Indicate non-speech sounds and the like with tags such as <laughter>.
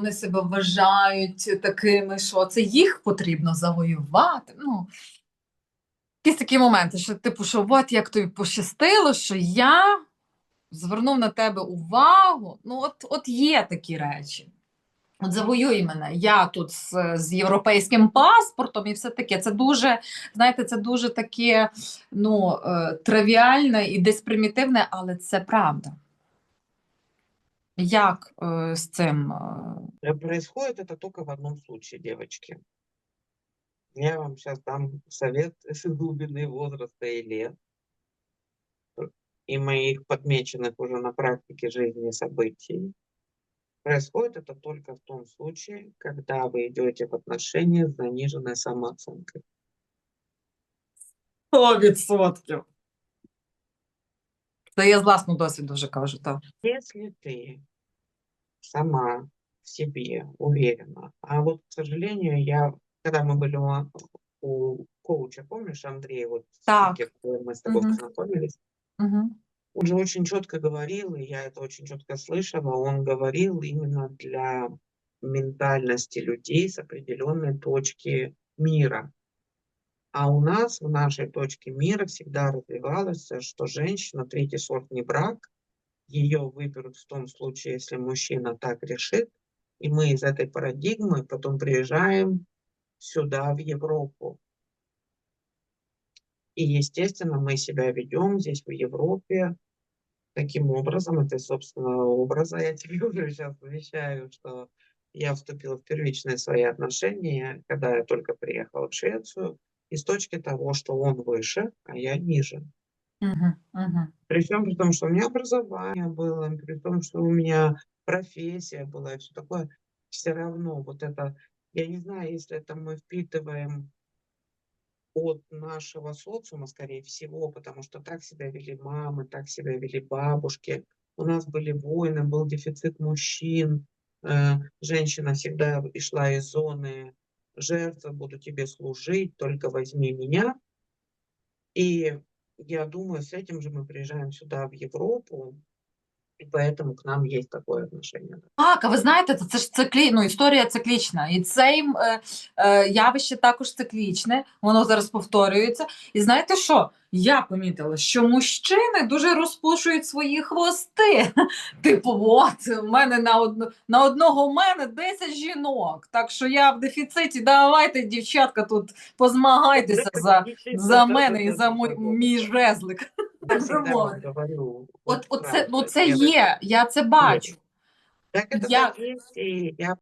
вони себе вважають такими, що це їх потрібно завоювати. Ну, якісь такі моменти, що, типу, що от як тобі пощастило, що я звернув на тебе увагу. Ну, от, от є такі речі. От завоюй мене. Я тут з, з європейським паспортом і все таке. Це дуже, знаєте, це дуже таке ну, е, тривіальне і десь примітивне, але це правда. Як е, з цим? Э, Происходит это только в одном случае, девочки. Я вам сейчас дам совет <laughs> с глубины возраста и лет, э, и моих подмеченных уже на практике жизни событий. Происходит это только в том случае, когда вы идете в отношения с заниженной самооценкой. 100%. Це я з власного досвіду вже кажу, так. Если ты сама в себе уверена, а вот, к сожалению, я, когда мы были у, у коуча, помнишь, Андрей, вот Так. спикер, мы с тобой Мгм. познакомились, Угу. он же очень четко говорил, и я это очень четко слышала, он говорил именно для ментальности людей с определенной точки мира. А у нас в нашей точке мира всегда развивалось, что женщина третий сорт не брак, ее выберут в том случае, если мужчина так решит, и мы из этой парадигмы потом приезжаем сюда, в Европу. И, естественно, мы себя ведем здесь, в Европе, таким образом, это собственного образа, я тебе <laughs> уже сейчас вещаю, что я вступила в первичные свои отношения, когда я только приехала в Швецию, из точки того, что он выше, а я ниже. Угу. Угу. При всем при том, что у меня образование было, при том, что у меня профессия была и все такое, все равно вот это, я не знаю, если это мы впитываем от нашего социума, скорее всего, потому что так себя вели мамы, так себя вели бабушки. У нас были войны, был дефицит мужчин. э, Женщина всегда шла из зоны жертвы, буду тебе служить, только возьми меня. И я думаю, с этим же мы приезжаем сюда, в Европу, и поэтому к нам есть такое отношение. да. Так, а ви знаєте, це, це ж циклі... ну, історія циклічна. І це їм, е, е, явище також циклічне, воно зараз повторюється. І знаєте що? Я помітила, що мужчини дуже розпушують свої хвости. Типу, от, в мене на, одно, на одного в мене 10 жінок. Так що я в дефіциті, давайте, дівчатка, тут позмагайтеся за, за мене і за мой, мій жезлик. От, вот оце, ну, це є, я це бачу. Так это Я- есть, и я